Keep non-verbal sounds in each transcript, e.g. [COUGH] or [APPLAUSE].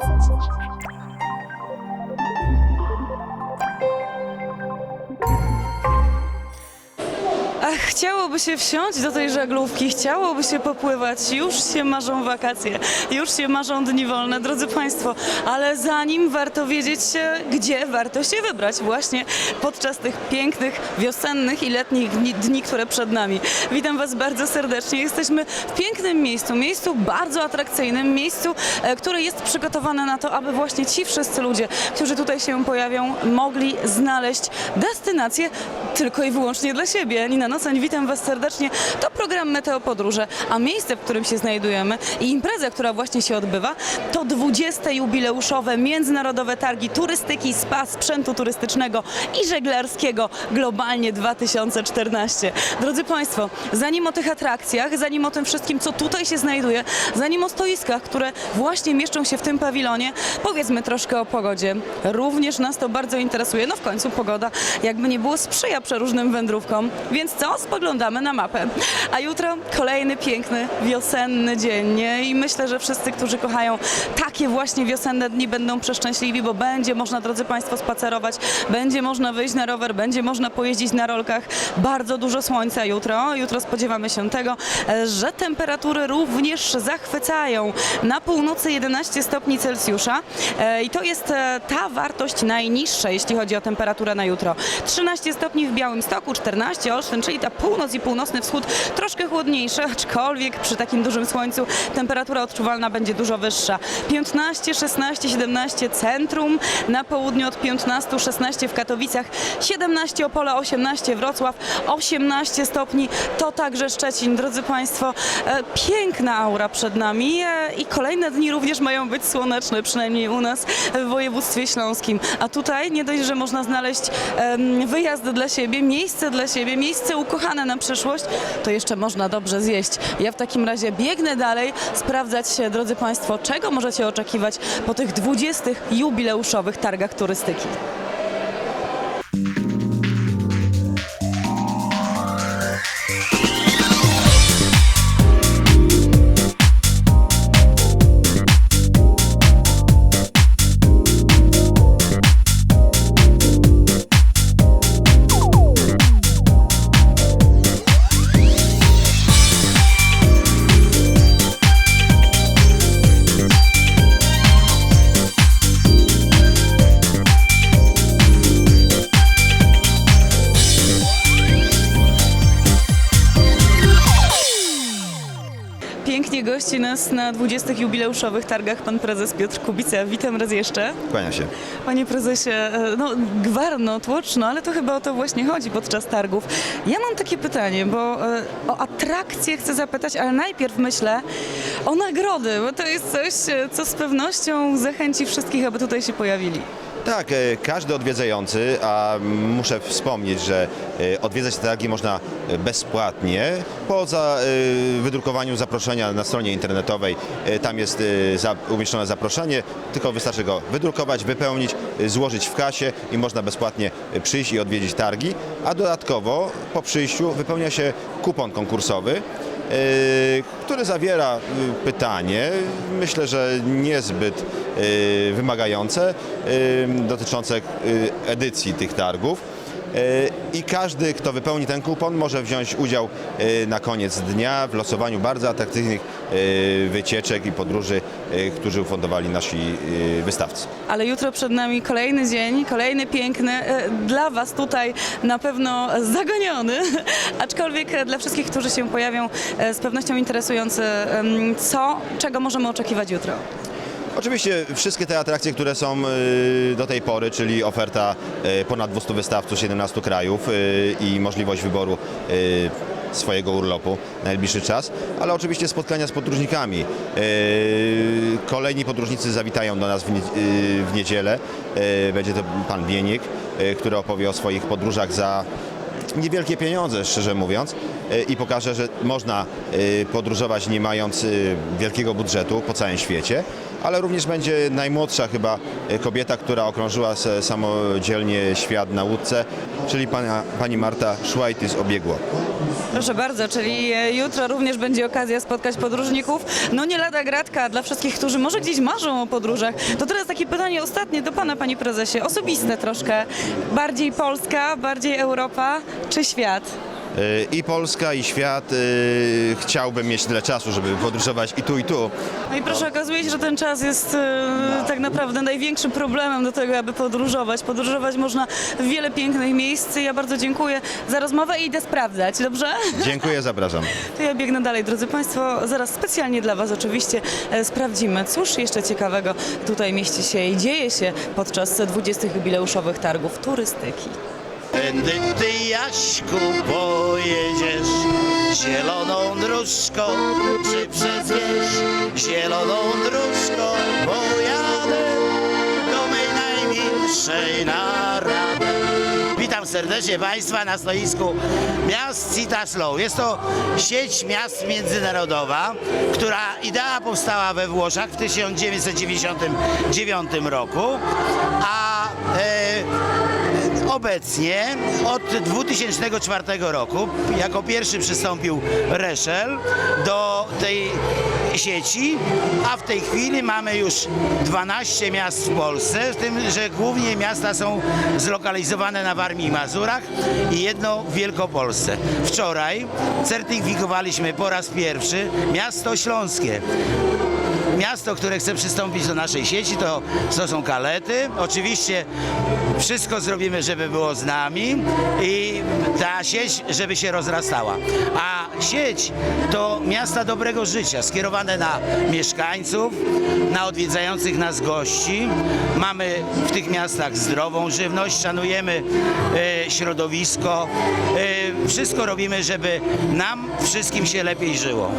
Thank you. Ach, chciałoby się wsiąść do tej żaglówki, chciałoby się popływać, już się marzą wakacje, już się marzą dni wolne, drodzy Państwo, ale zanim warto wiedzieć, gdzie warto się wybrać właśnie podczas tych pięknych, wiosennych i letnich dni, dni, które przed nami. Witam Was bardzo serdecznie. Jesteśmy w pięknym miejscu, miejscu bardzo atrakcyjnym, miejscu, e, które jest przygotowane na to, aby właśnie ci wszyscy ludzie, którzy tutaj się pojawią, mogli znaleźć destynację tylko i wyłącznie dla siebie. Nina Noceń, witam Was serdecznie. To program Meteo Podróże, a miejsce, w którym się znajdujemy i impreza, która właśnie się odbywa, to 20. jubileuszowe Międzynarodowe Targi Turystyki, Spa, Sprzętu Turystycznego i Żeglarskiego Globalnie 2014. Drodzy Państwo, zanim o tych atrakcjach, zanim o tym wszystkim, co tutaj się znajduje, zanim o stoiskach, które właśnie mieszczą się w tym pawilonie, powiedzmy troszkę o pogodzie. Również nas to bardzo interesuje. No w końcu pogoda, jakby nie było, sprzyja przeróżnym wędrówkom. Więc co? Spoglądamy na mapę. A jutro kolejny piękny, wiosenny dzień. Nie? I myślę, że wszyscy, którzy kochają takie właśnie wiosenne dni będą przeszczęśliwi, bo będzie można, drodzy Państwo, spacerować, będzie można wyjść na rower, będzie można pojeździć na rolkach. Bardzo dużo słońca jutro. Jutro spodziewamy się tego, że temperatury również zachwycają. Na północy 11 stopni Celsjusza E, i to jest e, ta wartość najniższa, jeśli chodzi o temperaturę na jutro. 13 stopni w Białymstoku, 14 Olsztyn, czyli ta północ i północny wschód troszkę chłodniejsze, aczkolwiek przy takim dużym słońcu temperatura odczuwalna będzie dużo wyższa. 15, 16, 17 centrum, na południu od 15, 16 w Katowicach, 17 Opole, 18 Wrocław, 18 stopni to także Szczecin. Drodzy Państwo, e, piękna aura przed nami e, i kolejne dni również mają być słoneczne, przynajmniej u nas w województwie śląskim. A tutaj nie dość, że można znaleźć wyjazd dla siebie, miejsce dla siebie, miejsce ukochane na przyszłość, to jeszcze można dobrze zjeść. Ja w takim razie biegnę dalej, sprawdzać się, drodzy Państwo, czego możecie oczekiwać po tych 20 jubileuszowych targach turystyki. Pięknie gości nas na 20 jubileuszowych targach pan prezes Piotr Kubica. Witam raz jeszcze. Kłania się. Panie prezesie, e, no gwarno, tłoczno, ale to chyba o to właśnie chodzi podczas targów. Ja mam takie pytanie, bo e, o atrakcje chcę zapytać, ale najpierw myślę o nagrody, bo to jest coś, e, co z pewnością zachęci wszystkich, aby tutaj się pojawili. Tak, e, każdy odwiedzający, a muszę wspomnieć, że e, odwiedzać targi można e, bezpłatnie, poza wydrukowaniem zaproszenia na stronie internetowej. Tam jest umieszczone zaproszenie, tylko wystarczy go wydrukować, wypełnić, złożyć w kasie i można bezpłatnie przyjść i odwiedzić targi, a dodatkowo po przyjściu wypełnia się kupon konkursowy, e, który zawiera e, pytanie, myślę, że niezbyt e, wymagające, dotyczące edycji tych targów. E, I każdy, kto wypełni ten kupon, może wziąć udział e, na koniec dnia w losowaniu bardzo atrakcyjnych e, wycieczek i podróży, którzy ufundowali nasi wystawcy. Ale jutro przed nami kolejny dzień, kolejny piękny, dla Was tutaj na pewno zagoniony, [LAUGHS] aczkolwiek dla wszystkich, którzy się pojawią, z pewnością interesujący, co, czego możemy oczekiwać jutro. Oczywiście wszystkie te atrakcje, które są y, do tej pory, czyli oferta y, ponad 200 wystawców z 17 krajów y, i możliwość wyboru swojego urlopu na najbliższy czas, ale oczywiście spotkania z podróżnikami. Kolejni podróżnicy zawitają do nas w, nie, w niedzielę. Będzie to pan Bieniek, y, który opowie o swoich podróżach za niewielkie pieniądze, szczerze mówiąc, i pokaże, że można podróżować nie mając wielkiego budżetu po całym świecie ale również będzie najmłodsza chyba e, kobieta, która okrążyła samodzielnie świat na łódce, czyli pana, pani Marta Szłajtys obiegło. Proszę bardzo, czyli e, jutro również będzie okazja spotkać podróżników. No nie lada gratka dla wszystkich, którzy może gdzieś marzą o podróżach. To teraz takie pytanie ostatnie do pana, panie prezesie. Osobiste troszkę. Bardziej Polska, bardziej Europa czy świat? E, I Polska, i świat. e, Chciałbym mieć tyle czasu, żeby podróżować i tu, i tu. No i proszę, okazuje się, że ten czas jest e, tak naprawdę największym problemem do tego, aby podróżować. Podróżować można w wiele pięknych miejsc. Ja bardzo dziękuję za rozmowę i idę sprawdzać, dobrze? Dziękuję, zapraszam. [LAUGHS] To ja biegnę dalej, drodzy Państwo. Zaraz specjalnie dla Was oczywiście e, sprawdzimy, cóż jeszcze ciekawego tutaj mieści się i dzieje się podczas 20. jubileuszowych targów turystyki. Tędy ty Jaśku pojedziesz zieloną dróżką, czy przez wieś zieloną dróżką pojadę do mej najmilszej narady. Witam serdecznie Państwa na stoisku miast Cita Slow. Jest to sieć miast międzynarodowa, która idea powstała we Włoszech w 1999 roku, a e, Obecnie od 2004 roku jako pierwszy przystąpił Reszel do tej sieci, a w tej chwili mamy już 12 miast w Polsce, z tym, że głównie miasta są zlokalizowane na Warmii i Mazurach i jedno w Wielkopolsce. Wczoraj certyfikowaliśmy po raz pierwszy miasto śląskie miasto, które chce przystąpić do naszej sieci, to, to są kalety. Oczywiście wszystko zrobimy, żeby było z nami i ta sieć, żeby się rozrastała. A sieć to miasta dobrego życia, skierowane na mieszkańców, na odwiedzających nas gości. Mamy w tych miastach zdrową żywność, szanujemy e, środowisko. E, wszystko robimy, żeby nam wszystkim się lepiej żyło.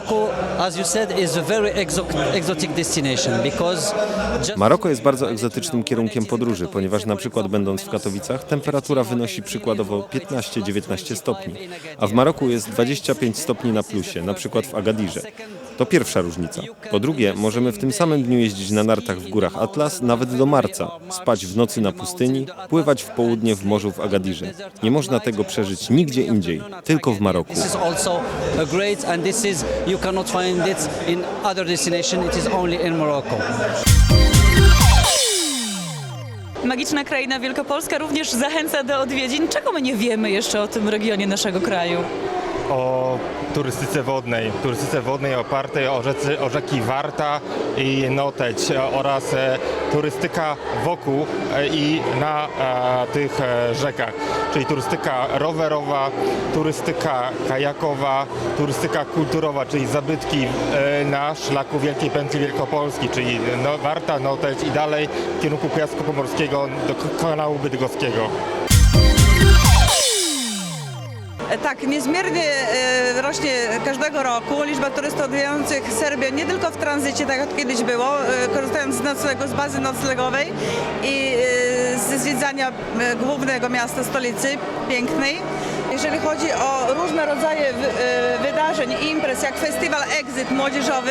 Morocco, as you said, is a very exo- exotic destination because Maroko jest bardzo egzotycznym kierunkiem podróży, ponieważ na przykład będąc w Katowicach temperatura wynosi przykładowo 15-19 stopni, a w Maroku jest 25 stopni na plusie, na przykład w Agadirze. To pierwsza różnica. Po drugie, możemy w tym samym dniu jeździć na nartach w górach Atlas nawet do marca, spać w nocy na pustyni, pływać w południe w morzu w Agadirze. Nie można tego przeżyć nigdzie indziej, tylko w Maroku. Magiczna kraina Wielkopolska również zachęca do odwiedzin. Czego my nie wiemy jeszcze o tym regionie naszego kraju? O turystyce wodnej, turystyce wodnej opartej o, rzece, o rzeki Warta i Noteć oraz e, turystyka wokół e, i na e, tych rzekach, czyli turystyka rowerowa, turystyka kajakowa, turystyka kulturowa, czyli zabytki na szlaku Wielkiej Pętli Wielkopolski, czyli no, Warta, Noteć i dalej w kierunku Kujawsko-Pomorskiego do k- kanału Bydgoskiego. Tak, niezmiernie e, rośnie każdego roku liczba turystów odwiedzających Serbię nie tylko w tranzycie, tak jak kiedyś było, e, korzystając z noclegu, z bazy noclegowej i e, ze zwiedzania głównego miasta, stolicy pięknej. Jeżeli chodzi o różne rodzaje wy- wydarzeń i imprez, jak festiwal Exit młodzieżowy,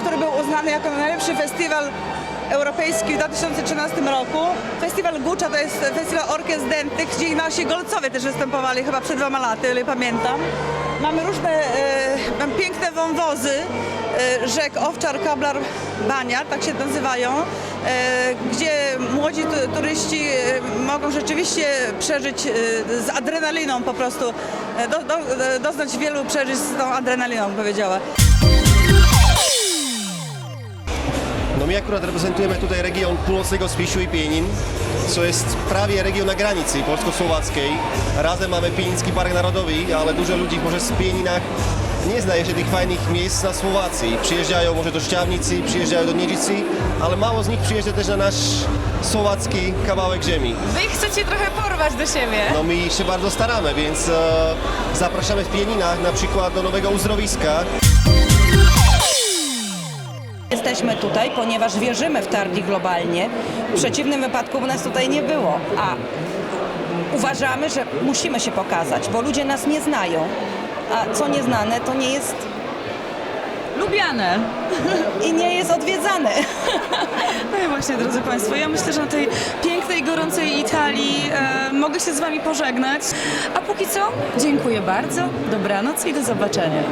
który był uznany jako najlepszy festiwal europejski w 2013 roku. Festiwal Guccia to jest festiwal orkiestr dętych, gdzie nasi golcowie też występowali chyba przed dwoma laty, o ile pamiętam. Mamy różne e, piękne wąwozy e, rzek Owczar, Kablar, Bania, tak się nazywają, e, gdzie młodzi tu, turyści e, mogą rzeczywiście przeżyć e, z adrenaliną po prostu, e, do, do, doznać wielu przeżyć z tą adrenaliną, powiedziała. My akurat reprezentujemy tutaj region północnego Spiszu i Pienin, co jest prawie region na granicy polsko-słowackiej. Razem mamy Pieniński Park Narodowy, ale dużo ludzi może z Pieninach nie zna jeszcze tych fajnych miejsc na Słowacji. Przyjeżdżają może do Szczawnicy, przyjeżdżają do Niedzicy, ale mało z nich przyjeżdża też na nasz słowacki kawałek ziemi. Wy chcecie trochę porwać do siebie. No my się bardzo staramy, więc e, zapraszamy w Pieninach na przykład do nowego uzdrowiska, Jesteśmy tutaj, ponieważ wierzymy w targi globalnie. W przeciwnym wypadku by nas tutaj nie było. A uważamy, że musimy się pokazać, bo ludzie nas nie znają. a co nieznane, to nie jest Lubiane. [LAUGHS] i nie jest odwiedzane. No i właśnie, drodzy Państwo, ja myślę, że na tej pięknej, gorącej Italii e, mogę się z Wami pożegnać. A póki co, dziękuję bardzo, dobranoc i do zobaczenia.